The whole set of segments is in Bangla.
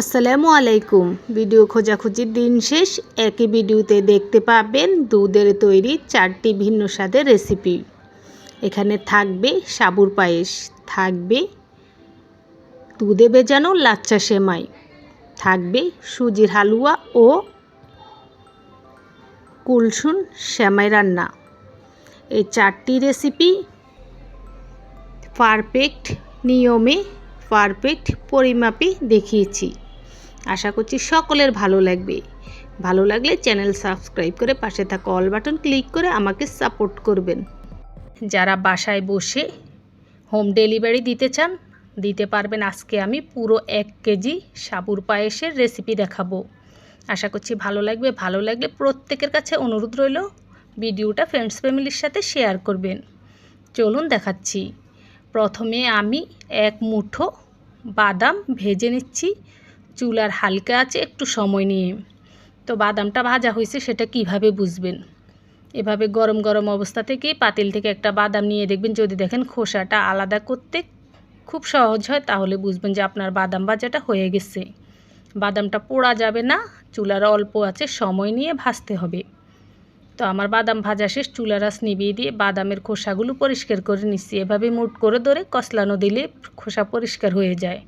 আসসালামু আলাইকুম। ভিডিও খোঁজাখুঁজির দিন শেষ। একই ভিডিওতে দেখতে পাবেন দুধের তৈরি চারটি ভিন্ন স্বাদের রেসিপি। এখানে থাকবে সাবুর পায়েস, থাকবে দুধে বেজানো লাচ্চা সেমাই, থাকবে সুজির হালুয়া ও কুলসুন সেমাই রান্না। এই চারটি রেসিপি পারফেক্ট নিয়মে, পারফেক্ট পরিমাপে দেখিয়েছি। আশা করছি সকলের ভালো লাগবে। ভালো লাগলে চ্যানেল সাবস্ক্রাইব করে পাশে থাকা অল বাটন ক্লিক করে আমাকে সাপোর্ট করবেন। যারা বাসায় বসে হোম ডেলিভারি দিতে চান, দিতে পারবেন আজকে আমি পুরো এক কেজি সাবুর পায়েসের রেসিপি দেখাবো। আশা করছি ভালো লাগবে, ভালো লাগলে প্রত্যেকের কাছে অনুরোধ রইল ভিডিওটা ফ্রেন্ডস ফ্যামিলির সাথে শেয়ার করবেন। চলুন দেখাচ্ছি। প্রথমে আমি এক মুঠো বাদাম ভেজে নিচ্ছি। চুলার হালকা আছে, একটু সময় নিয়ে। তো বাদামটা ভাজা হয়েছে, সেটা কীভাবে বুঝবেন? এভাবে গরম গরম অবস্থা থেকে পাতিল থেকে একটা বাদাম নিয়ে দেখবেন, যদি দেখেন খোসাটা আলাদা করতে খুব সহজ হয়, তাহলে বুঝবেন যে আপনার বাদাম ভাজাটা হয়ে গেছে। বাদামটা পোড়া যাবে না চুলার অল্প আছে, সময় নিয়ে ভাজতে হবে। তো আমার বাদাম ভাজা শেষ, চুলা রাস নিভিয়ে দিয়ে বাদামের খোসাগুলো পরিষ্কার করে নিচ্ছি। এভাবে মুট করে ধরে কসলানো দিলে খোসা পরিষ্কার হয়ে যায়।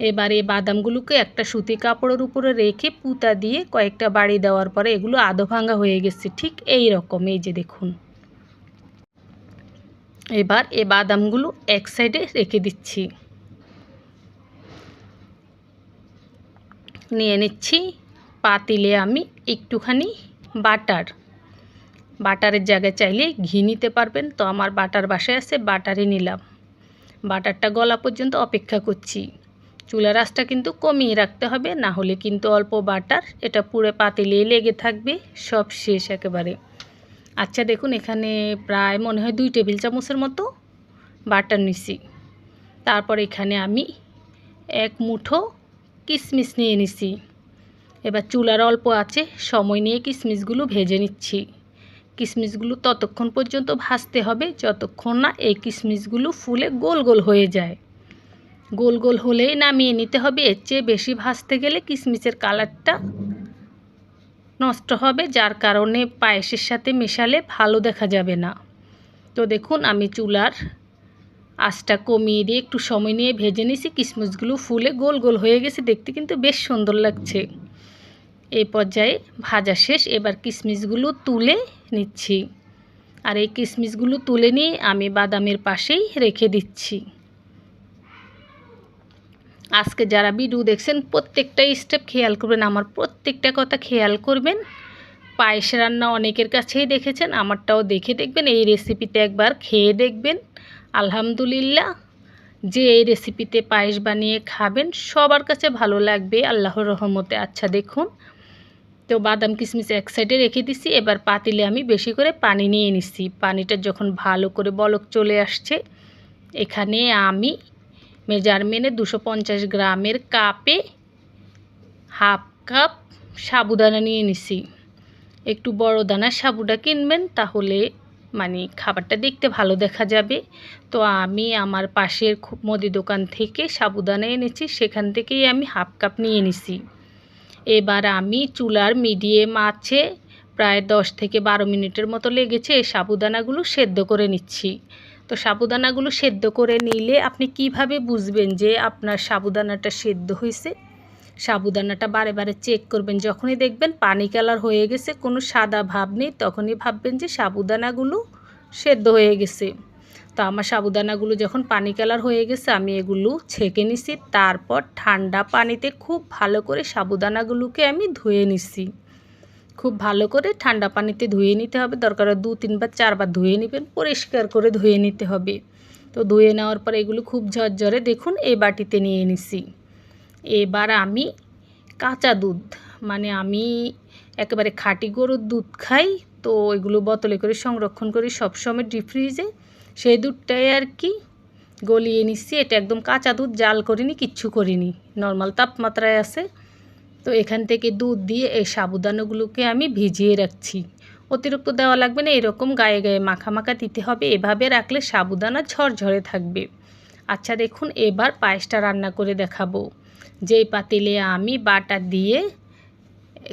এবার বাদামগুলোকে একটা সুতি কাপড়ের উপরে রেখে পুতা দিয়ে কয়েকটা বাড়ি দেওয়ার পরে এগুলো আধো ভাঙা হয়ে গেছে, ঠিক এই রকম, এই যে দেখুন। এবার এই বাদামগুলো এক সাইডে রেখে দিচ্ছি। নিয়ে নিচ্ছি পাতিলে আমি একটুখানি বাটার। বাটারের জায়গায় চাইলে ঘি নিতে পারবেন, তো আমার বাটার বাসায় আছে, বাটারই নিলাম। বাটারটা গলা পর্যন্ত অপেক্ষা করছি। চুলার আঁচটা কিন্তু কমিয়ে রাখতে হবে, না হলে কিন্তু অল্প বাটার এটা পুরো পাতিলে লেগে থাকবে, সব শেষ একেবারে। আচ্ছা দেখুন, এখানে প্রায় মনে হয় দুই টেবিল চামচের মতো বাটার নিছি। তারপর এখানে আমি এক মুঠো কিশমিশ নিয়ে নিছি। এবার চুলার অল্প আছে, সময় নিয়ে কিশমিশগুলো ভেজে নিচ্ছি। কিশমিশগুলো ততক্ষণ পর্যন্ত ভাজতে হবে, যতক্ষণ না এই কিশমিশগুলো ফুলে গোল গোল হয়ে যায়। গোল গোল হলেই নামিয়ে নিতে হবে। এর চেয়ে বেশি ভাজতে গেলে কিশমিশের কালারটা নষ্ট হবে, যার কারণে পায়েসের সাথে মেশালে ভালো দেখা যাবে না। তো দেখুন, আমি চুলার আঁচটা কমিয়ে দিয়ে একটু সময় নিয়ে ভেজে নিছি কিশমিশগুলো ফুলে গোল গোল হয়ে গেছে, দেখতে কিন্তু বেশ সুন্দর লাগছে। এই পর্যায়ে ভাজা শেষ, এবার কিশমিশগুলো তুলে নিচ্ছি। আর এই কিশমিশগুলো তুলে নিয়ে আমি বাদামের পাশেই রেখে দিচ্ছি। আজকে যারা ভিডিও দেখছেন প্রত্যেকটা স্টেপ খেয়াল করবেন। আমার প্রত্যেকটা কথা খেয়াল করবেন। পায়েস রান্না অনেকের কাছেই দেখেছেন, আমারটাও দেখে দেখবেন। এই রেসিপিতে একবার খেয়ে দেখবেন। আলহামদুলিল্লাহ, যে এই রেসিপিতে পায়েস বানিয়ে খাবেন, সবার কাছে ভালো লাগবে। আল্লাহর রহমতে। আচ্ছা দেখুন। তো বাদাম কিশমিশ এক সাইডে রেখে দিছি। এবার পাতিলে আমি বেশি করে পানি নিয়ে নিচ্ছি পানিটা যখন ভালো করে বলক চলে আসছে, এখানে আমি মেজারমেন্টে দুশো পঞ্চাশ গ্রামের কাপে হাফ কাপ সাবুদানা নিয়ে নিছি। একটু বড় দানার সাবুটা কিনবেন, তাহলে মানে খাবারটা দেখতে ভালো দেখা যাবে। তো আমি আমার পাশের খুব মুদি দোকান থেকে সাবুদানা এনেছি, সেখান থেকেই আমি হাফ কাপ নিয়ে নিছি। এবার আমি চুলার মিডিয়াম আছে, প্রায় দশ থেকে বারো মিনিটের মতো লেগেছে সাবুদানাগুলো সেদ্ধ করে নিচ্ছি। তো সাবুদানাগুলো সেদ্ধ করে নিলে আপনি কীভাবে বুঝবেন যে আপনার সাবুদানাটা সেদ্ধ হয়েছে সাবুদানাটা বারে বারে চেক করবেন, যখনই দেখবেন পানি কালার হয়ে গেছে, কোনো সাদা ভাব নেই, তখনই ভাববেন যে সাবুদানাগুলো সেদ্ধ হয়ে গেছে। তো আমার সাবুদানাগুলো যখন পানি কালার হয়ে গেছে, আমি এগুলো ছেঁকে নিছি, তারপর ঠান্ডা পানিতে খুব ভালো করে সাবুদানাগুলোকে আমি ধুয়ে নিছি। খুব ভালো করে ঠান্ডা পানিতে ধুয়ে নিতে হবে। দরকার দু তিনবার চারবার ধুয়ে নেবেন, পরিষ্কার করে ধুয়ে নিতে হবে। তো ধুয়ে নেওয়ার পর এগুলো খুব ঝরঝরে দেখুন, এই বাটিতে নিয়ে নিছি। এবার আমি কাঁচা দুধ মানে আমি একেবারে খাঁটি গরুর দুধ খাই, তো এগুলো বোতলে করে সংরক্ষণ করি সবসময় ডিপ ফ্রিজে সেই দুধটাই আর কি গলিয়ে নিচ্ছি এটা একদম কাঁচা দুধ, জাল করিনি, কিচ্ছু করিনি। নর্মাল তাপমাত্রায় আছে। তো এখান থেকে দুধ দিয়ে এই সাবুদানাগুলোকে আমি ভিজিয়ে রাখছি। অতিরিক্ত দেওয়া লাগবে না, এরকম গায়ে গায়ে মাখা দিতে হবে, এভাবে রাখলে সাবুদানা ঝরঝরে থাকবে। আচ্ছা দেখুন, এবার পায়েসটা রান্না করে দেখাবো। যেই পাতিলে আমি বাটার দিয়ে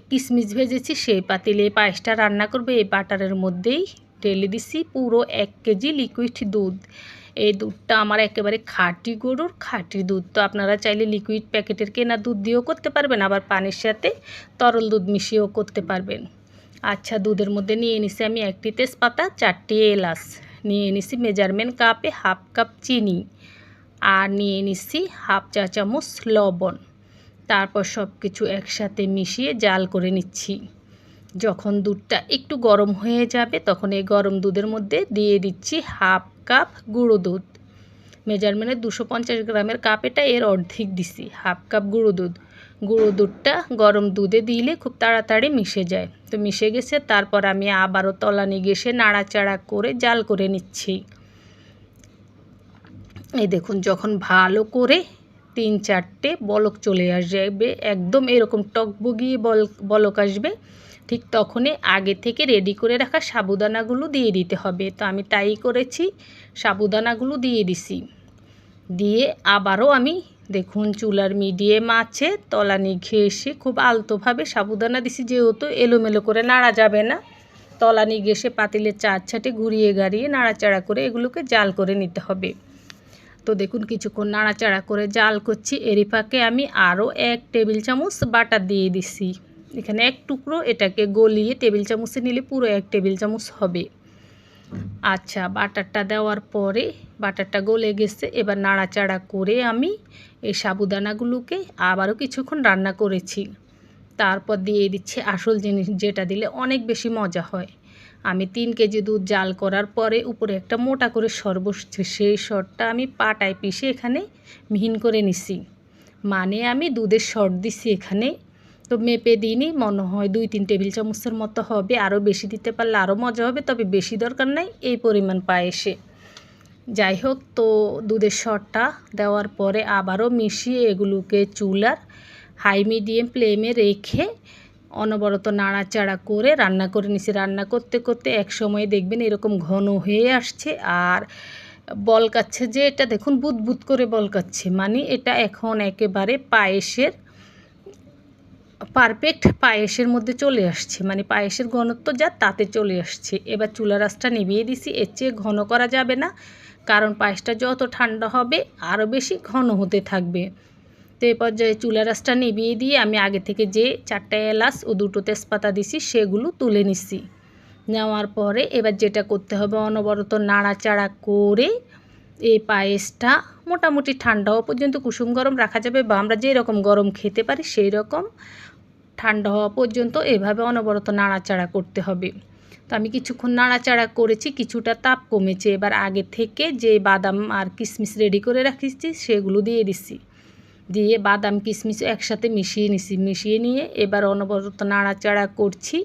কিশমিশ ভেজেছি, সেই পাতিলে পায়েসটা রান্না করবে। এই বাটারের মধ্যেই ঢেলে দিছি পুরো এক কেজি লিকুইড দুধ। এই দুধটা আমার একেবারে খাঁটি গরুর খাঁটি দুধ। তো আপনারা চাইলে লিকুইড প্যাকেটের কেনা দুধ দিয়েও করতে পারবেন, আবার পানির সাথে তরল দুধ মিশিয়েও করতে পারবেন। আচ্ছা দুধের মধ্যে নিয়ে নিছি আমি একটি তেজপাতা, চারটি এলাচ। নিয়ে নিছি মেজারমেন্ট কাপে হাফ কাপ চিনি। আর নিয়ে নিছি হাফ চা চামচ লবণ। তারপর সব কিছু একসাথে মিশিয়ে জাল করে নিচ্ছি। যখন দুধটা একটু গরম হয়ে যাবে, তখন এই গরম দুধের মধ্যে দিয়ে দিচ্ছি হাফ কাপ গুঁড়ো দুধ। মেজারমেন্টে দুশো পঞ্চাশ গ্রামের কাপ এটা এর অর্ধেক দিছি, হাফ কাপ গুঁড়ো দুধ। গুঁড়ো দুধটা গরম দুধে দিলে খুব তাড়াতাড়ি মিশে যায়। তো মিশে গেছে, তারপর আমি আবারও তলানি গেসে নাড়াচাড়া করে জাল করে নিচ্ছি। এই দেখুন, যখন ভালো করে তিন চারটে বলক চলে আসবে, একদম এরকম টক বগিয়ে বল, বলক আসবে ঠিক তখনই আগে থেকে রেডি করে রাখা সাবুদানাগুলো দিয়ে দিতে হবে। তো আমি তাই করেছি, সাবুদানাগুলো দিয়ে দিছি। দিয়ে আবারও আমি, দেখুন চুলার মিডিয়াম আছে, তলানি ঘেসে খুব আলতোভাবে সাবুদানা দিছি, যেহেতু এলোমেলো করে নাড়া যাবে না। তলানি ঘেসে পাতিলে চার ছাটে ঘুরিয়ে গাড়িয়ে নাড়াচাড়া করে এগুলোকে জাল করে নিতে হবে। তো দেখুন কিছুক্ষণ নাড়াচাড়া করে জাল করছি, এরই ফাঁকে আমি আরও এক টেবিল চামচ বাটার দিয়ে দিছি। এখানে এক টুকরো এটাকে গলিয়ে টেবিল চামচে নিলে পুরো এক টেবিল চামচ হবে। আচ্ছা বাটারটা দেওয়ার পরে বাটারটা গলে গেছে, এবার নাড়াচাড়া করে আমি এই সাবুদানাগুলোকে আবারও কিছুক্ষণ রান্না করেছি। তারপর দিয়ে দিচ্ছি আসল জিনিস, যেটা দিলে অনেক বেশি মজা হয়। আমি তিন কেজি দুধ জাল করার পরে উপরে একটা মোটা করে সর বসছে সেই সরটা আমি পাটায় পিষে এখানে মিহিন করে নিছি। মানে আমি দুধের সর দিছি এখানে তো মেপে দিইনি, মনে হয় দুই তিন টেবিল চামচের মতো হবে আরও বেশি দিতে পারলে আরও মজা হবে, তবে বেশি দরকার নাই, এই পরিমাণ পায়েসে। যাই হোক, তো দুধের সরটা দেওয়ার পরে আবারও মিশিয়ে এগুলোকে চুলার হাই মিডিয়াম ফ্লেমে রেখে অনবরত নাড়াচাড়া করে রান্না করে নিছি। রান্না করতে করতে এক সময় দেখবেন এরকম ঘন হয়ে আসছে, আর বলকাচ্ছে যে, এটা দেখুন, বুদবুদ করে বলকাচ্ছে। মানে এটা এখন একেবারে পায়েসের পারফেক্ট পায়েসের মধ্যে চলে আসছে। মানে পায়েসের ঘনত্ব যা তাতে চলে আসছে। এবার চুলা রাসটা নিভিয়ে দিছি, এর চেয়ে ঘন করা যাবে না। কারণ পায়েসটা যত ঠান্ডা হবে আরও বেশি ঘন হতে থাকবে। তো এই পর্যায়ে চুলা রাসটা নিভিয়ে দিয়ে আমি আগে থেকে যে চারটা এলাচ ও দুটো তেজপাতা দিছি, সেগুলো তুলে নিছি। নেওয়ার পরে এবার যেটা করতে হবে, অনবরত নাড়াচাড়া করে এই পায়েসটা মোটামুটি ঠান্ডা হওয়া পর্যন্ত কুসুম গরম রাখা যাবে বা আমরা যেরকম গরম খেতে পারি সেই রকম ঠান্ডা হওয়া পর্যন্ত এভাবে অনবরত নাড়াচাড়া করতে হবে। তো আমি কিছুক্ষণ নাড়াচাড়া করেছি, কিছুটা তাপ কমেছে। এবার আগে থেকে যে বাদাম আর কিশমিশ রেডি করে রাখিছি, সেগুলো দিয়ে দিচ্ছি। দিয়ে বাদাম কিশমিশ একসাথে মিশিয়ে নিছি। মিশিয়ে নিয়ে এবার অনবরত নাড়াচাড়া করছি।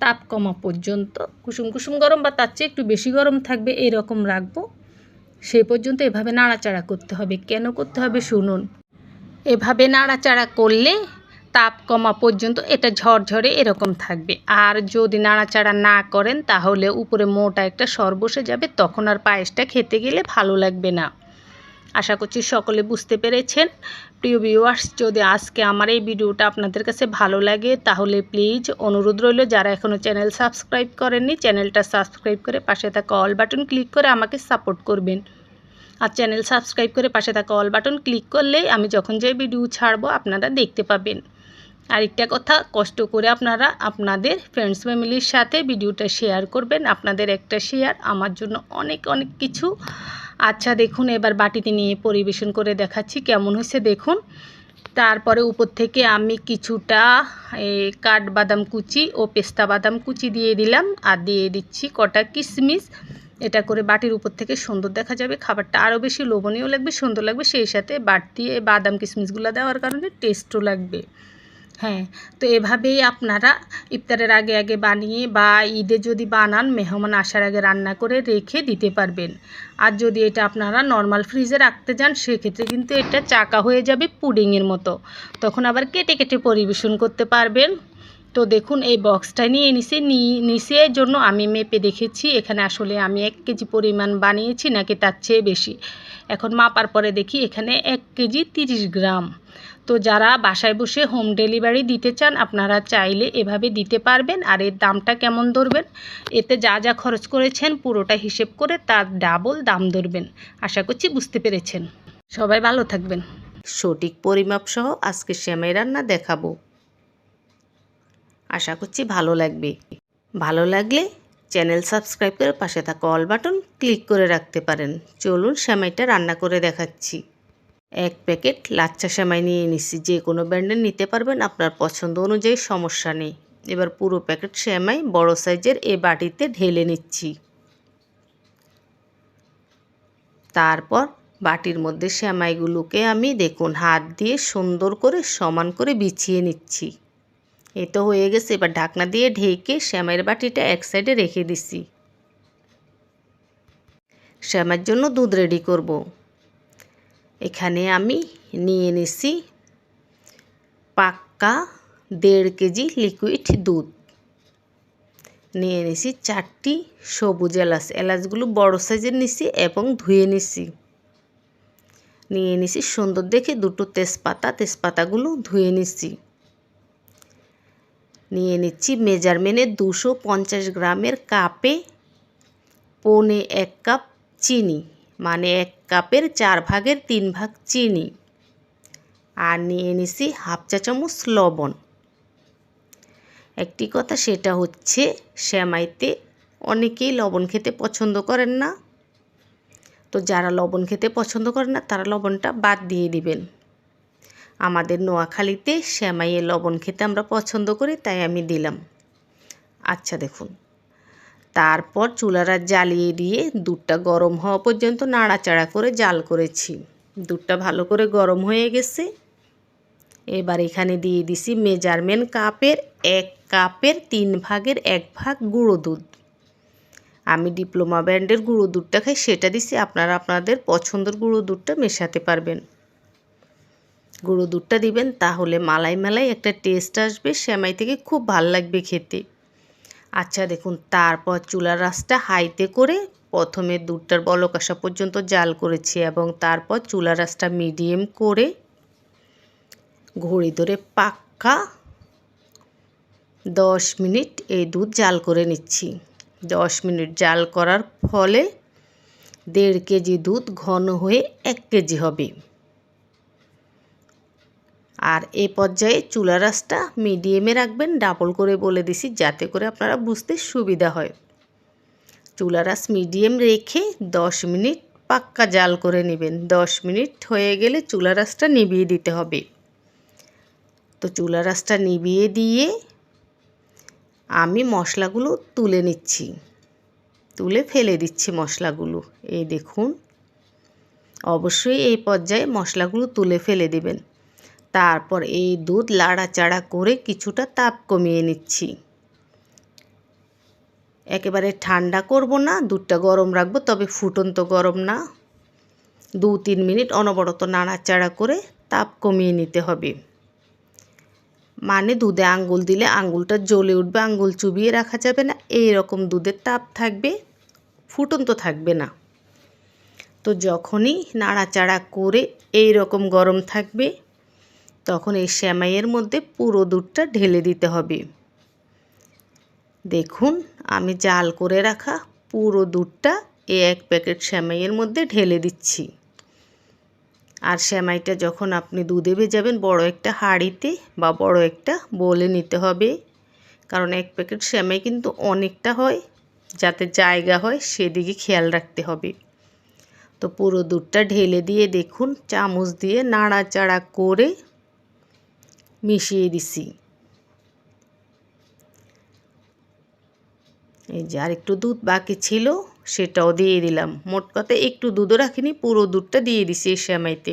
তাপ কমা পর্যন্ত। কুসুম কুসুম গরম বা তার চেয়ে একটু বেশি গরম থাকবে, এরকম রাখব। সেই পর্যন্ত এভাবে নাড়াচাড়া করতে হবে। কেন করতে হবে? শুনুন। এভাবে নাড়াচাড়া করলে তাপ কমা পর্যন্ত এটা ঝরঝরে এরকম থাকবে। আর যদি নাড়াচাড়া না করেন, তাহলে উপরে মোটা একটা সর বসে যাবে, তখন আর পায়েসটা খেতে গেলে ভালো লাগবে না। আশা করছি সকলে বুঝতে পেরেছেন। প্রিয় ভিউয়ার্স যদি আজকে আমার এই ভিডিওটা আপনাদের কাছে ভালো লাগে, তাহলে প্লিজ অনুরোধ রইল, যারা এখনও চ্যানেল সাবস্ক্রাইব করেননি চ্যানেলটা সাবস্ক্রাইব করে পাশে থাকা অল বাটন ক্লিক করে আমাকে সাপোর্ট করবেন। আর চ্যানেল সাবস্ক্রাইব করে পাশে থাকা অল বাটন ক্লিক করলেই আমি যখন যে ভিডিও ছাড়বো, আপনারা দেখতে পাবেন। আরেকটা কথা, কষ্ট করে আপনারা আপনাদের ফ্রেন্ডস ফ্যামিলির সাথে ভিডিওটা শেয়ার করবেন। আপনাদের একটা শেয়ার আমার জন্য অনেক অনেক কিছু। আচ্ছা দেখুন, এবার বাটিতে নিয়ে পরিবেশন করে দেখাচ্ছি কেমন হয়েছে, দেখুন। তারপরে উপর থেকে আমি কিছুটা কাঠবাদাম কুচি ও পেস্তা বাদাম কুচি দিয়ে দিলাম আর দিয়ে দিচ্ছি কটা কিশমিশ এটা করে বাটির উপর থেকে সুন্দর দেখা যাবে, খাবারটা আরও বেশি লোভনীয় লাগবে, সুন্দর লাগবে, সেই সাথে বাড়তি বাদাম কিশমিশগুলো দেওয়ার কারণে টেস্টও লাগবে। হ্যাঁ তো এভাবেই আপনারা ইফতারের আগে আগে বানিয়ে বা ঈদে যদি বানান, মেহমান আসার আগে রান্না করে রেখে দিতে পারবেন। আর যদি এটা আপনারা নর্মাল ফ্রিজে রাখতে যান সেক্ষেত্রে কিন্তু এটা চাকা হয়ে যাবে পুডিংয়ের মতো। তখন আবার কেটে কেটে পরিবেশন করতে পারবেন। তো দেখুন, এই বক্সটা নিয়ে নিছে নিচে জন্য আমি মেপে দেখেছি। এখানে আসলে আমি এক কেজি পরিমাণ বানিয়েছি, নাকি তার চেয়ে বেশি। এখন মাপার পরে দেখি, এখানে এক কেজি তিরিশ গ্রাম। তো যারা বাসায় বসে হোম ডেলিভারি দিতে চান, আপনারা চাইলে এভাবে দিতে পারবেন। আর এর দামটা কেমন ধরবেন? এতে যা যা খরচ করেছেন, পুরোটা হিসেব করে তার ডাবল দাম ধরবেন। আশা করছি বুঝতে পেরেছেন। সবাই ভালো থাকবেন। সঠিক পরিমাপ সহ আজকে সেমাই রান্না দেখাবো। আশা করছি ভালো লাগবে। ভালো লাগলে চ্যানেল সাবস্ক্রাইব করে পাশে থাকা অল বাটন ক্লিক করে রাখতে পারেন। চলুন শ্যামাইটা রান্না করে দেখাচ্ছি। এক প্যাকেট লাচ্চা সেমাই নিয়ে নিচ্ছি। যে কোনো ব্র্যান্ডের নিতে পারবেন আপনার পছন্দ অনুযায়ী, সমস্যা নেই। এবার পুরো প্যাকেট সেমাই বড় সাইজের এ বাটিতে ঢেলে নিচ্ছি। তারপর বাটির মধ্যে সেমাইগুলোকে আমি দেখুন, হাত দিয়ে সুন্দর করে, সমান করে বিছিয়ে নিচ্ছি। এ তো হয়ে গেছে, এবার ঢাকনা দিয়ে ঢেকে শ্যামাইয়ের বাটিটা এক সাইডে রেখে দিছি শ্যামার জন্য দুধ রেডি করব। এখানে আমি নিয়ে নিছি পাক্কা দেড় কেজি লিকুইড দুধ। নিয়ে নিছি চারটি সবুজ এলাচ। এলাচগুলো বড় সাইজের নিছি এবং ধুয়ে নিছি। নিয়ে নিছি সুন্দর দেখে দুটো তেজপাতা। তেজপাতাগুলো ধুয়ে নিছি। নিয়ে নিচ্ছি মেজারমেন্টে দুশো পঞ্চাশ গ্রামের কাপে পৌনে এক কাপ চিনি। মানে এক কাপের চার ভাগের তিন ভাগ চিনি। আর নিয়ে নিছি হাফ চা চামচ লবণ। একটি কথা সেটা হচ্ছে, শ্যামাইতে অনেকেই লবণ খেতে পছন্দ করেন না। তো যারা লবণ খেতে পছন্দ করেন না, তারা লবণটা বাদ দিয়ে দিবেন। আমাদের নোয়াখালীতে শ্যামাইয়ের লবণ খেতে আমরা পছন্দ করি, তাই আমি দিলাম। আচ্ছা দেখুন। তারপর চুলারা জ্বালিয়ে দিয়ে দুধটা গরম হওয়া পর্যন্ত নাড়াচাড়া করে জাল করেছি। দুধটা ভালো করে গরম হয়ে গেছে। এবার এখানে দিয়ে দিছি মেজারমেন্ট কাপের এক কাপের তিন ভাগের এক ভাগ গুঁড়ো দুধ। আমি ডিপ্লোমা ব্র্যান্ডের গুঁড়ো দুধটা খাই, সেটা দিছি, আপনারা আপনাদের পছন্দের গুঁড়ো দুধটা মেশাতে পারবেন। গুঁড়ো দুধটা দিবেন, তাহলে মালাই মালাই একটা টেস্ট আসবে শ্যামাই থেকে খুব ভালো লাগবে খেতে। আচ্ছা দেখুন, তারপর চুলার রাসটা হাইতে করে প্রথমে দুধটার বলক আসা পর্যন্ত জাল করেছি এবং তারপর চুলা রাসটা মিডিয়াম করে ঘড়ি ধরে পাক্কা দশ মিনিট এই দুধ জাল করে নিচ্ছি। দশ মিনিট জাল করার ফলে দেড় কেজি দুধ ঘন হয়ে এক কেজি হবে। আর এ পর্যায়ে চুলা রাসটা মিডিয়ামে রাখবেন, ডাবল করে বলে দিছি, যাতে করে আপনারা বুঝতে সুবিধা হয়। চুলা রাস মিডিয়াম রেখে দশ মিনিট পাক্কা জাল করে নেবেন। দশ মিনিট হয়ে গেলে চুলা রাসটা নিভিয়ে দিতে হবে। তো চুলা রাসটা নিভিয়ে দিয়ে আমি মশলাগুলো তুলে নিচ্ছি। তুলে ফেলে দিচ্ছি মশলাগুলো। এই দেখুন, অবশ্যই এই পর্যায়ে মশলাগুলো তুলে ফেলে দিবেন। তারপর এই দুধ লাড়াচাড়া করে কিছুটা তাপ কমিয়ে নিচ্ছি। একেবারে ঠান্ডা করব না, দুধটা গরম রাখব, তবে ফুটন্ত গরম না। দু তিন মিনিট অনবরত নাড়াচাড়া করে তাপ কমিয়ে নিতে হবে। মানে দুধে আঙ্গুল দিলে আঙ্গুলটা জ্বলে উঠবে, আঙ্গুল চুবিয়ে রাখা যাবে না, এই রকম দুধের তাপ থাকবে, ফুটন্ত থাকবে না। তো যখনই নাড়াচাড়া করে এই রকম গরম থাকবে তখন এই শ্যামাইয়ের মধ্যে পুরো দুধটা ঢেলে দিতে হবে। দেখুন, আমি জাল করে রাখা পুরো দুধটা এই এক প্যাকেট শ্যামাইয়ের মধ্যে ঢেলে দিচ্ছি। আর শ্যামাইটা যখন আপনি দুধে ভেজাবেন, বড় একটা হাঁড়িতে বা বড় একটা বলে নিতে হবে। কারণ এক প্যাকেট শ্যামাই কিন্তু অনেকটা হয়, যাতে জায়গা হয় সেদিকে খেয়াল রাখতে হবে। তো পুরো দুধটা ঢেলে দিয়ে দেখুন, চামচ দিয়ে নাড়াচাড়া করে মিশিয়ে দিছি। এই যে আর একটু দুধ বাকি ছিল, সেটাও দিয়ে দিলাম। মোট কথা একটু দুধও রাখিনি, পুরো দুধটা দিয়ে দিছি এই শ্যামাইতে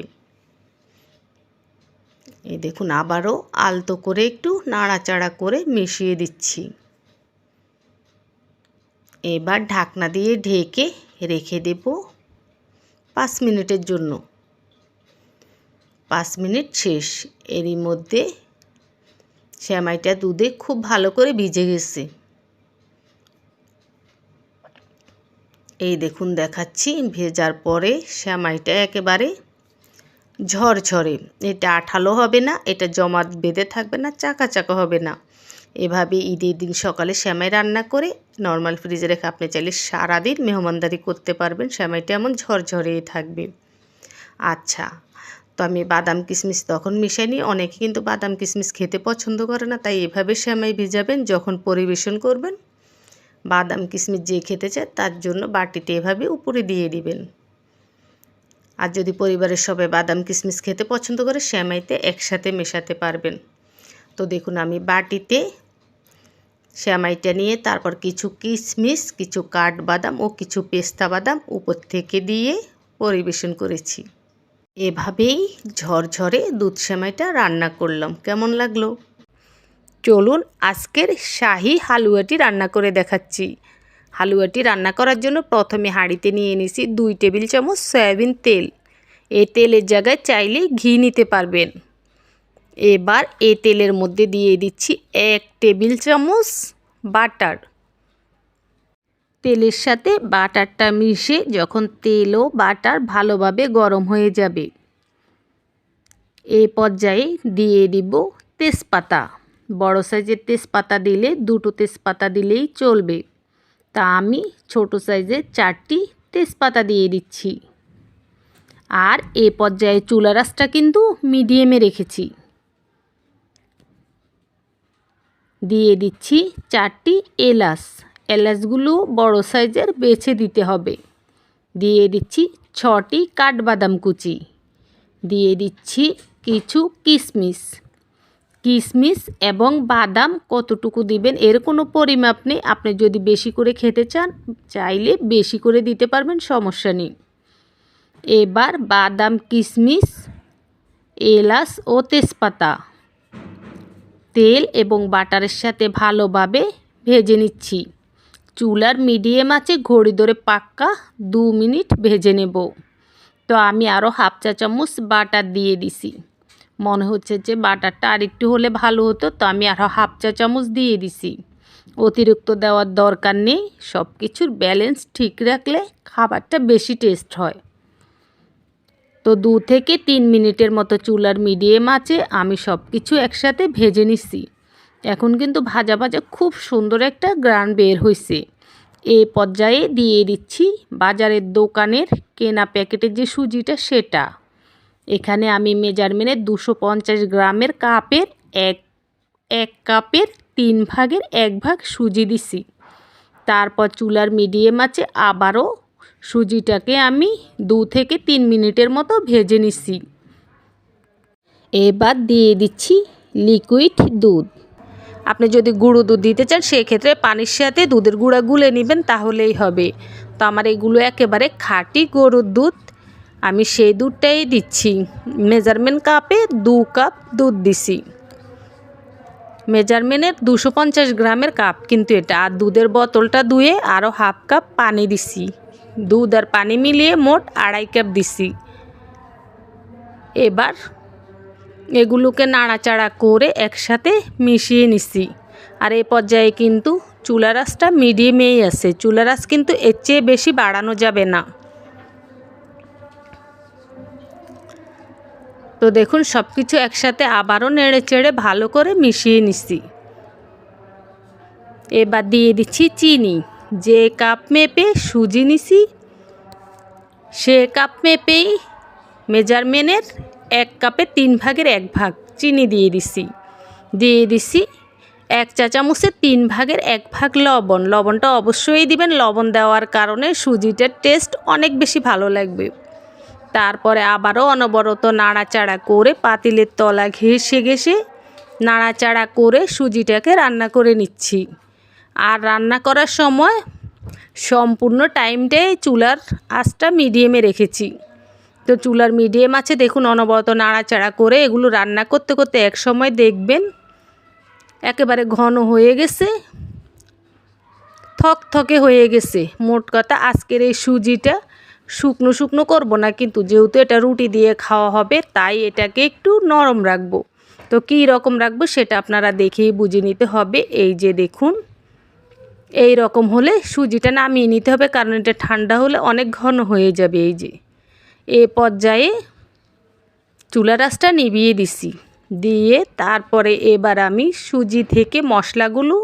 এই দেখুন, আবারও আলতো করে একটু নাড়াচাড়া করে মিশিয়ে দিচ্ছি। এবার ঢাকনা দিয়ে ঢেকে রেখে দেব পাঁচ মিনিটের জন্য। পাঁচ মিনিট শেষ। এরই মধ্যে শ্যামাইটা দুধে খুব ভালো করে ভিজে গেছে। এই দেখুন, দেখাচ্ছি। ভেজার পরে শ্যামাইটা একেবারে ঝরঝরে। এটা আঠালো হবে না, এটা জমাট বেঁধে থাকবে না চাকা চাকা হবে না। এভাবে ঈদের দিন সকালে শ্যামাই রান্না করে নর্মাল ফ্রিজে রেখে আপনি চাইলে সারাদিন মেহমানদারি করতে পারবেন। শ্যামাইটা এমন ঝরঝরেই থাকবে। আচ্ছা তো আমি বাদাম কিশমিশ তখন মিশাইনি। অনেকে কিন্তু বাদাম কিশমিশ খেতে পছন্দ করে না, তাই এভাবে শ্যামাই ভিজাবেন, যখন পরিবেশন করবেন। বাদাম কিশমিশ যে খেতে চায়, তার জন্য বাটিতে এভাবে উপরে দিয়ে দিবেন। আর যদি পরিবারের সবাই বাদাম কিশমিশ খেতে পছন্দ করে শ্যামাইতে একসাথে মেশাতে পারবেন। তো দেখুন, আমি বাটিতে শ্যামাইটা নিয়ে তারপর কিছু কিশমিশ কিছু কাঠবাদাম ও কিছু পেস্তা বাদাম উপর থেকে দিয়ে পরিবেশন করেছি। এভাবেই ঝরঝরে দুধ সেমাইটা রান্না করলাম। কেমন লাগল? চলুন আজকের শাহি হালুয়াটি রান্না করে দেখাচ্ছি। হালুয়াটি রান্না করার জন্য প্রথমে হাঁড়িতে নিয়ে নিছি দুই টেবিল চামচ সয়াবিন তেল। এই তেলের জায়গায় চাইলে ঘি নিতে পারবেন। এবার এ তেলের মধ্যে দিয়ে দিচ্ছি এক টেবিল চামচ বাটার। তেলের সাথে বাটারটা মিশে যখন তেল ও বাটার ভালোভাবে গরম হয়ে যাবে এই পর্যায়ে দিয়ে দিব তেজপাতা। বড় সাইজের তেজপাতা দিলে, দুটো তেজপাতা দিলেই চলবে। তা আমি ছোট সাইজের চারটি তেজপাতা দিয়ে দিচ্ছি। আর এ পর্যায়ে চুলা রাসটা কিন্তু মিডিয়ামে রেখেছি। দিয়ে দিচ্ছি চারটি এলাচ। এলাচগুলো বড় সাইজের বেছে দিতে হবে। দিয়ে দিচ্ছি ছটি কাঠবাদাম কুচি। দিয়ে দিচ্ছি কিছু কিশমিশ কিশমিশ এবং বাদাম কতটুকু দিবেন এর কোনো পরিমাপ নেই। আপনি যদি বেশি করে খেতে চান, চাইলে বেশি করে দিতে পারবেন, সমস্যা নেই। এবার বাদাম কিশমিশ এলাচ ও তেজপাতা। তেল এবং বাটারের সাথে ভালোভাবে ভেজে নিচ্ছি। চুলার মিডিয়াম আছে, ঘড়ি ধরে পাক্কা দু মিনিট ভেজে নেব। তো আমি আরও হাফ চা চামচ বাটার দিয়ে দিছি। মনে হচ্ছে যে বাটারটা আরেকটু হলে ভালো হতো, তো আমি আরও হাফ চা চামচ দিয়ে দিছি। অতিরিক্ত দেওয়ার দরকার নেই সব কিছুর ব্যালেন্স ঠিক রাখলে খাবারটা বেশি টেস্ট হয়। তো দু থেকে তিন মিনিটের মতো চুলার মিডিয়াম আছে, আমি সব কিছু একসাথে ভেজে নিছি। এখন কিন্তু ভাজা ভাজা খুব সুন্দর একটা গ্রান বের হয়েছে এ পর্যায়ে দিয়ে দিচ্ছি বাজারের দোকানের কেনা প্যাকেটের যে সুজিটা, সেটা। এখানে আমি মেজারমেন্টের দুশো পঞ্চাশ গ্রামের কাপের এক এক কাপের তিন ভাগের এক ভাগ সুজি দিছি। তারপর চুলার মিডিয়াম আছে, আবারও সুজিটাকে আমি দু থেকে তিন মিনিটের মতো ভেজে নিছি। এবার দিয়ে দিচ্ছি লিকুইড দুধ। আপনি যদি গুঁড়ো দুধ দিতে চান, সেক্ষেত্রে পানির সাথে দুধের গুঁড়া গুলে নেবেন, তাহলেই হবে। তো আমার এগুলো একেবারে খাঁটি গরুর দুধ। আমি সেই দুধটাই দিচ্ছি। মেজারমেন্ট কাপে দু কাপ দুধ দিছি। মেজারমেন্টের দুশো পঞ্চাশ গ্রামের কাপ কিন্তু এটা। আর দুধের বোতলটা ধুয়ে আরও হাফ কাপ পানি দিছি। দুধ আর পানি মিলিয়ে মোট আড়াই কাপ দিছি। এবার এগুলোকে নাড়াচাড়া করে একসাথে মিশিয়ে নিছি। আর এই পর্যায়ে কিন্তু চুলা রাসটা মিডিয়ামেই আছে। চুলা রাস কিন্তু এর চেয়ে বেশি বাড়ানো যাবে না। তো দেখুন সব কিছু একসাথে আবারও নেড়ে চেড়ে ভালো করে মিশিয়ে নিছি। এবার দিয়ে দিচ্ছি চিনি। যে কাপ মেপে সুজি নিছি, সে কাপ মেপেই মেজারমেন্টের এক কাপে তিন ভাগের এক ভাগ চিনি দিয়ে দিছি। দিয়ে দিছি এক চা চামচের তিন ভাগের এক ভাগ লবণ। লবণটা অবশ্যই দিবেন, লবণ দেওয়ার কারণে সুজিটার টেস্ট অনেক বেশি ভালো লাগবে। তারপরে আবারও অনবরত নাড়াচাড়া করে পাতিলের তলা ঘেঁষে ঘেঁষে নাড়াচাড়া করে সুজিটাকে রান্না করে নিচ্ছি। আর রান্না করার সময় সম্পূর্ণ টাইমটাই চুলার আঁচটা মিডিয়ামে রেখেছি। তো চুলার মিডিয়াম আছে, দেখুন অনবরত নাড়াচাড়া করে এগুলো রান্না করতে করতে এক সময় দেখবেন একেবারে ঘন হয়ে গেছে, থক থকে হয়ে গেছে। মোট কথা আজকের এই সুজিটা শুকনো শুকনো করব না, কিন্তু যেহেতু এটা রুটি দিয়ে খাওয়া হবে, তাই এটাকে একটু নরম রাখব। তো কী রকম রাখব সেটা আপনারা দেখেই বুঝে নিতে হবে। এই যে দেখুন, এই রকম হলে সুজিটা নামিয়ে নিতে হবে, কারণ এটা ঠান্ডা হলে অনেক ঘন হয়ে যাবে এই যে। এ পর্যায়ে চুলা রাসটা নিভিয়ে দিছি। দিয়ে তারপরে এবার আমি সুজি থেকে মশলাগুলো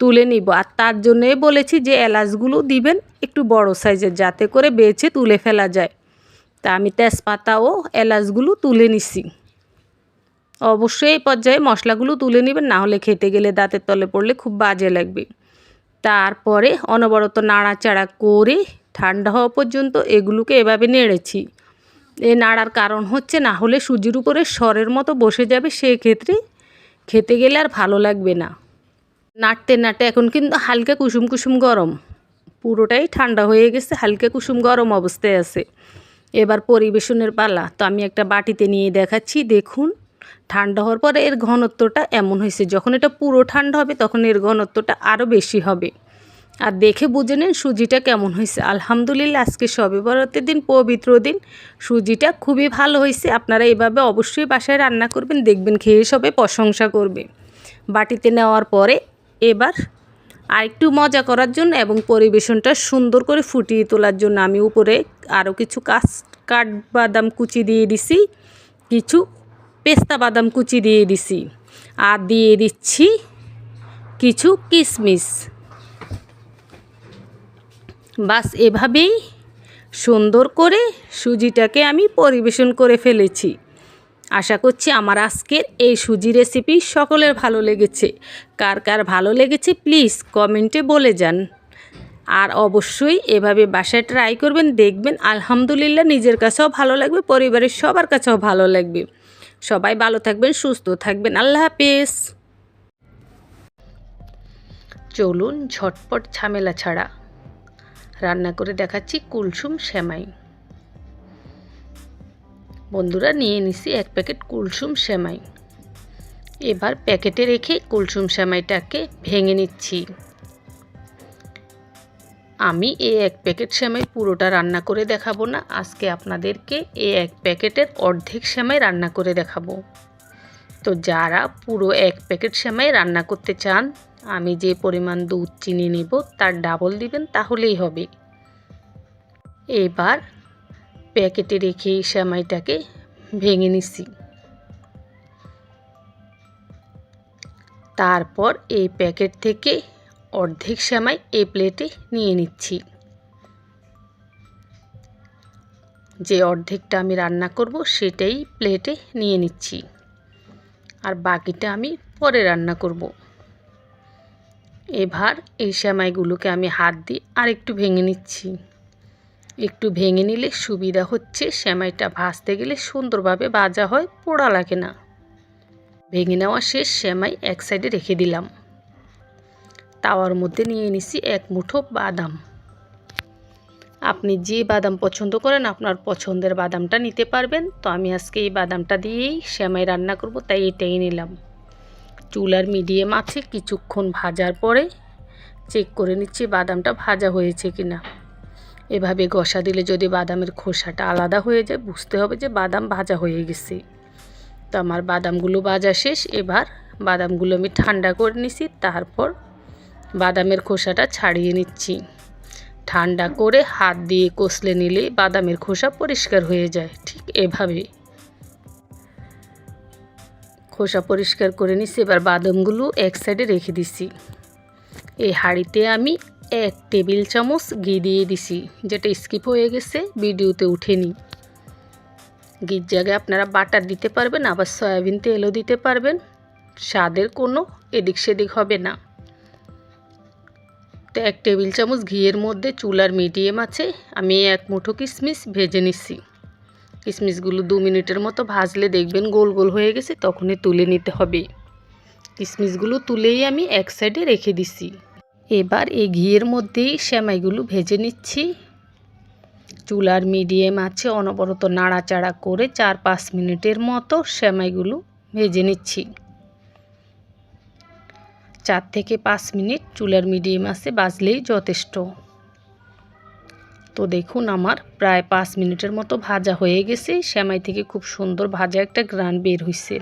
তুলে নিব। আর তার জন্যই বলেছি যে এলাচগুলো দিবেন একটু বড় সাইজের যাতে করে বেছে তুলে ফেলা যায়। তা আমি তেজপাতা ও এলাচগুলো তুলে নিছি। অবশ্যই এই পর্যায়ে মশলাগুলো তুলে নেবেন, না হলে খেতে গেলে দাঁতের তলে পড়লে খুব বাজে লাগবে। তারপরে অনবরত নাড়াচাড়া করে ঠান্ডা হওয়া পর্যন্ত এগুলোকে এভাবে নেড়েছি। এ নাড়ার কারণ হচ্ছে না হলে সুজির উপরে স্বরের মতো বসে যাবে সেক্ষেত্রে খেতে গেলে আর ভালো লাগবে না। নাড়তে নাড়তে এখন কিন্তু হালকা কুসুম কুসুম গরম। পুরোটাই ঠান্ডা হয়ে গেছে, হালকা কুসুম গরম অবস্থায় আছে। এবার পরিবেশনের পালা, তো আমি একটা বাটিতে নিয়ে দেখাচ্ছি, দেখুন। ঠান্ডা হওয়ার পরে এর ঘনত্বটা এমন হয়েছে, যখন এটা পুরো ঠান্ডা হবে তখন এর ঘনত্বটা আরও বেশি হবে। আর দেখে বুঝে নেন সুজিটা কেমন হয়েছে। আলহামদুলিল্লাহ, আজকে সবে বরাতের দিন, পবিত্র দিন। সুজিটা খুবই ভালো হয়েছে। আপনারা এভাবে অবশ্যই বাসায় রান্না করবেন, দেখবেন খেয়ে সবে প্রশংসা করবে। বাটিতে নেওয়ার পরে এবার আরেকটু মজা করার জন্য এবং পরিবেশনটা সুন্দর করে ফুটিয়ে তোলার জন্য আমি উপরে আরও কিছু কাস কাঠবাদাম কুচি দিয়ে দিছি, কিছু পেস্তা বাদাম কুচি দিয়ে দিছি। আর দিয়ে দিচ্ছি কিছু কিশমিশ বাস এভাবেই সুন্দর করে সুজিটাকে আমি পরিবেশন করে ফেলেছি। আশা করছি আমার আজকের এই সুজি রেসিপি সকলের ভালো লেগেছে। কার কার ভালো লেগেছে প্লিজ কমেন্টে বলে যান। আর অবশ্যই এভাবে বাসায় ট্রাই করবেন, দেখবেন আলহামদুলিল্লাহ নিজের কাছেও ভালো লাগবে, পরিবারের সবার কাছেও ভালো লাগবে। সবাই ভালো থাকবেন, সুস্থ থাকবেন। আল্লাহ হাফেজ। চলুন ঝটপট ঝামেলা ছাড়া রান্না করে দেখাচ্ছি কুলসুম সেমাই। বন্ধুরা, নিয়ে নিছি এক প্যাকেট কুলসুম সেমাই। এবার প্যাকেটে রেখে কুলসুম সেমাইটাকে ভেঙে নিচ্ছি। আমি এই এক প্যাকেট সেমাই পুরোটা রান্না করে দেখাবো না, আজকে আপনাদেরকে এই এক প্যাকেটের অর্ধেক সেমাই রান্না করে দেখাবো। তো যারা পুরো এক প্যাকেট সেমাই রান্না করতে চান আমি যে পরিমাণ দুধ চিনি নেব, তার ডাবল দিবেন, তাহলেই হবে। এবার প্যাকেটে রেখে সেমাইটাকে ভেঙে নিছি। তারপর এই প্যাকেট থেকে অর্ধেক সেমাই এই প্লেটে নিয়ে নিচ্ছি। যে অর্ধেকটা আমি রান্না করব, সেটাই প্লেটে নিয়ে নিচ্ছি। আর বাকিটা আমি পরে রান্না করব। এবার এই সেমাইগুলোকে আমি হাত দিয়ে আর একটু ভেঙে নিচ্ছি। একটু ভেঙে নিলে সুবিধা হচ্ছে সেমাইটা ভাজতে গেলে সুন্দরভাবে ভাজা হয়, পোড়া লাগে না। ভেঙে নেওয়া শেষ সেমাই এক সাইডে রেখে দিলাম। তাওয়ার মধ্যে নিয়ে নিছি এক মুঠো বাদাম। আপনি যে বাদাম পছন্দ করেন, আপনার পছন্দের বাদামটা নিতে পারবেন। তো আমি আজকে এই বাদামটা দিয়েই সেমাই রান্না করব, তাই এটাই নিলাম। চুলার মিডিয়াম আছে, কিছুক্ষণ ভাজার পরে চেক করে নিচ্ছি বাদামটা ভাজা হয়েছে কি না এভাবে ঘষা দিলে যদি বাদামের খোসাটা আলাদা হয়ে যায়, বুঝতে হবে যে বাদাম ভাজা হয়ে গেছে। তো আমার বাদামগুলো ভাজা শেষ, এবার বাদামগুলো আমি ঠান্ডা করে নিছি, তারপর বাদামের খোসাটা ছাড়িয়ে নিচ্ছি। ঠান্ডা করে হাত দিয়ে কষলে নিলে বাদামের খোসা পরিষ্কার হয়ে যায়, ঠিক এভাবে। খোসা পরিষ্কার করে নিচ্ছি এবার বাদামগুলো এক সাইডে রেখে দিছি। এই হাঁড়িতে আমি এক টেবিল চামচ ঘি দিয়ে দিছি, যেটা স্কিপ হয়ে গেছে, ভিডিওতে উঠেনি। ঘির জায়গায় আপনারা বাটার দিতে পারবেন, আবার সয়াবিন তেলও দিতে পারবেন, স্বাদের কোনো এদিক সেদিক হবে না। তো এক টেবিল চামচ ঘিয়ের মধ্যে চুলার মিডিয়াম আছে, আমি এক মুঠো কিশমিশ ভেজে নিচ্ছি কিশমিশগুলো দু মিনিটের মতো ভাজলে দেখবেন গোল গোল হয়ে গেছে, তখনই তুলে নিতে হবে। কিশমিশগুলো তুলেই আমি এক সাইডে রেখে দিছি। এবার এই ঘিয়ের মধ্যেই সেমাইগুলো ভেজে নিচ্ছি। চুলার মিডিয়াম আছে, অনবরত নাড়াচাড়া করে চার পাঁচ মিনিটের মতো সেমাইগুলো ভেজে নিচ্ছি। চার থেকে পাঁচ মিনিট চুলার মিডিয়াম আছে, বাজলেই যথেষ্ট। তো দেখুন আমার প্রায় পাঁচ মিনিটের মতো ভাজা হয়ে গেছে। সেমাই থেকে খুব সুন্দর ভাজা একটা গ্রান বের হয়েছে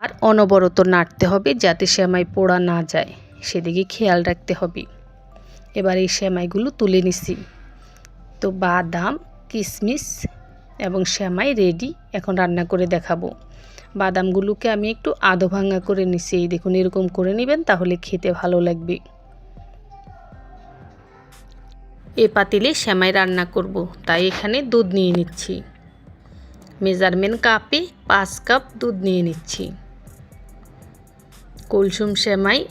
আর অনবরত নাড়তে হবে যাতে সেমাই পোড়া না যায়। সেদিকে খেয়াল রাখতে হবে। এবার এই সেমাইগুলো তুলে নিছি। তো বাদাম কিশমিশ এবং শ্যামাই রেডি। এখন রান্না করে দেখাবো। বাদামগুলোকে আমি একটু আধো ভাঙা করে নিছি। দেখুন, এরকম করে নেবেন তাহলে খেতে ভালো লাগবে। এ পাতিলে শ্যামাই রান্না করব, তাই এখানে দুধ নিয়ে নিচ্ছি। মেজারমেন্ট কাপে পাঁচ কাপ দুধ নিয়ে নিচ্ছি। কুলসুম শ্যামাই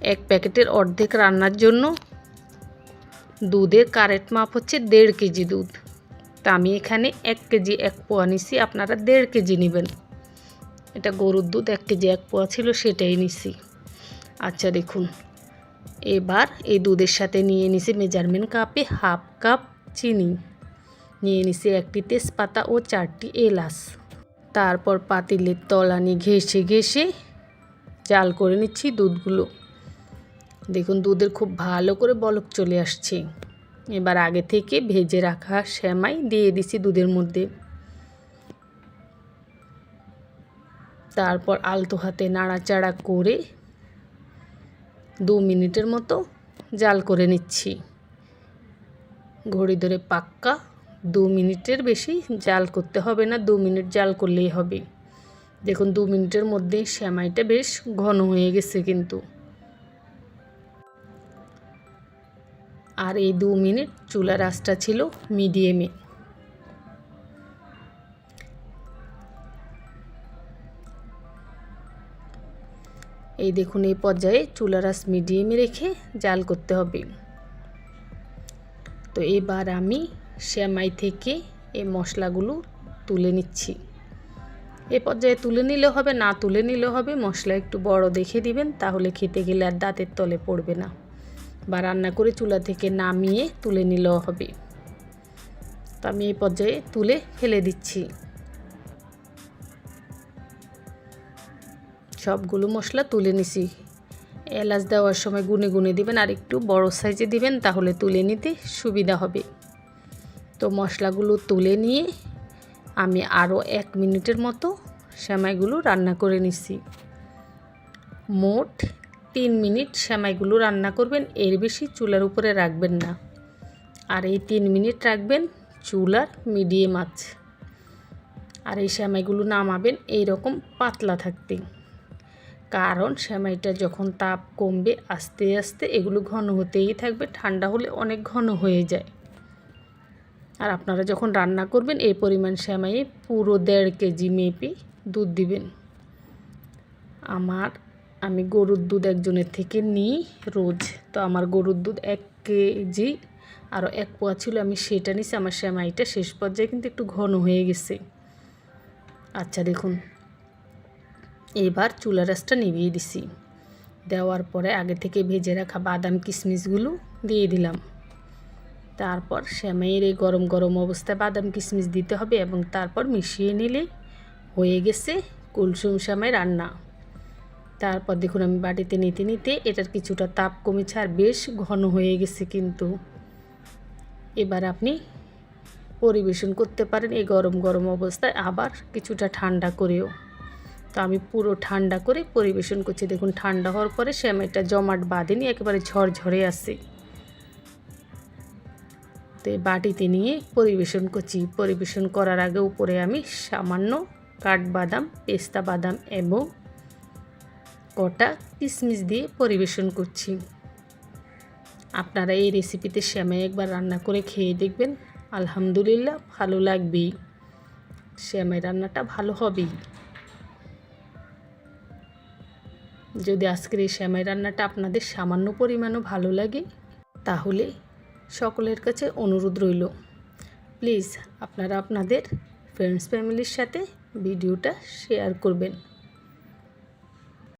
এক প্যাকেটের অর্ধেক রান্নার জন্য। দুধের কারেট মাপ হচ্ছে দেড় কেজি দুধ। তা আমি এখানে এক কেজি এক পোয়া নিছি, আপনারা দেড় কেজি নেবেন। এটা গরুর দুধ, এক কেজি এক পোয়া ছিল, সেটাই নিছি। আচ্ছা দেখুন। এবার এই দুধের সাথে নিয়ে নিছি মেজারমেন্ট কাপে হাফ কাপ চিনি। নিয়ে নিছি একটি তেজপাতা ও চারটি এলাচ। তারপর পাতিলের তলানি ঘেসে ঘেসে জাল করে নিচ্ছি দুধগুলো। দেখুন, দুধের খুব ভালো করে বলক চলে আসছে। এবার আগে থেকে ভেজে রাখা শ্যামাই দিয়ে দিছি দুধের মধ্যে। তারপর আলতো হাতে নাড়াচাড়া করে দু মিনিটের মতো জাল করে নিচ্ছি। ঘড়ি ধরে পাক্কা দু মিনিটের বেশি জাল করতে হবে না, দু মিনিট জাল করলেই হবে। দেখুন, দু মিনিটের মধ্যে শ্যামাইটা বেশ ঘন হয়ে গেছে কিন্তু। আর এই দু মিনিট চুলার আঁচটা ছিল মিডিয়ামে। এই দেখুন, এই পর্যায়ে চুলার আঁচ মিডিয়ামে রেখে জাল করতে হবে। তো এবার আমি শ্যামাই থেকে এই মশলাগুলো তুলে নিচ্ছি। এ পর্যায়ে তুলে নিলে হবে, না তুলে নিলেও হবে, মশলা একটু বড় দেখে দিবেন, তাহলে খেতে গেলে আর দাঁতের তলে পড়বে না। বা রান্না করে চুলা থেকে নামিয়ে তুলে নিলেও হবে। তো আমি এই পর্যায়ে তুলে ফেলে দিচ্ছি। সবগুলো মশলা তুলে নিছি। এলাচ দেওয়ার সময় গুনে গুনে দিবেন আর একটু বড় সাইজে দিবেন তাহলে তুলে নিতে সুবিধা হবে। তো মশলাগুলো তুলে নিয়ে আমি আরও এক মিনিটের মতো সেমাইগুলো রান্না করে নিছি। মোট তিন মিনিট সেমাইগুলো রান্না করবেন, এর বেশি চুলার উপরে রাখবেন না। আর এই তিন মিনিট রাখবেন চুলার মিডিয়াম আঁচ। আর এই সেমাইগুলো নামাবেন এই রকম পাতলা থাকতে। কারণ সেমাইটা যখন তাপ কমবে, আস্তে আস্তে এগুলো ঘন হতেই থাকবে, ঠান্ডা হলে অনেক ঘন হয়ে যায়। আর আপনারা যখন রান্না করবেন, এই পরিমাণ সেমাইয়ে পুরো দেড় কেজি মেপে দুধ দিবেন। আমার, আমি গরুর দুধ একজনের থেকে নিই রোজ, তো আমার গরুর দুধ এক কেজি, আরও এক পোয়া ছিল, আমি সেটা নিছি, আমার সেমাইটা শেষ পর্যায়ে কিন্তু একটু ঘন হয়ে গেছে। আচ্ছা দেখুন। এবার চুলা রাসটা নিভিয়ে দিছি। দেওয়ার পরে আগে থেকে ভেজে রাখা বাদাম কিশমিশগুলো দিয়ে দিলাম। তারপর শ্যামাইয়ের এই গরম গরম অবস্থায় বাদাম কিশমিশ দিতে হবে এবং তারপর মিশিয়ে নিলে হয়ে গেছে কুলসুম শ্যামাই রান্না। তারপর দেখুন আমি বাটিতে নিতে নিতে এটার কিছুটা তাপ কমেছে আর বেশ ঘন হয়ে গেছে কিন্তু। এবার আপনি পরিবেশন করতে পারেন এই গরম গরম অবস্থায় আবার কিছুটা ঠান্ডা করেও। তো আমি পুরো ঠান্ডা করে পরিবেশন করছি। দেখুন, ঠান্ডা হওয়ার পরে শ্যামাইটা জমাট বাঁধেনি একেবারে ঝরঝরে আসে তো এই বাটিতে নিয়ে পরিবেশন করছি। পরিবেশন করার আগে উপরে আমি সামান্য কাঠবাদাম, পেস্তা বাদাম এবং কটা কিশমিশ দিয়ে পরিবেশন করছি। আপনারা এই রেসিপিতে শ্যামাই একবার রান্না করে খেয়ে দেখবেন। আলহামদুলিল্লাহ, ভালো লাগবেই। শ্যামাই রান্নাটা ভালো হবেই। যদি আজকের এই শ্যামাই রান্নাটা আপনাদের সামান্য পরিমাণও ভালো লাগে, তাহলে সকলের কাছে অনুরোধ রইল। প্লিজ আপনারা আপনাদের ফ্রেন্ডস ফ্যামিলির সাথে ভিডিওটা শেয়ার করবেন।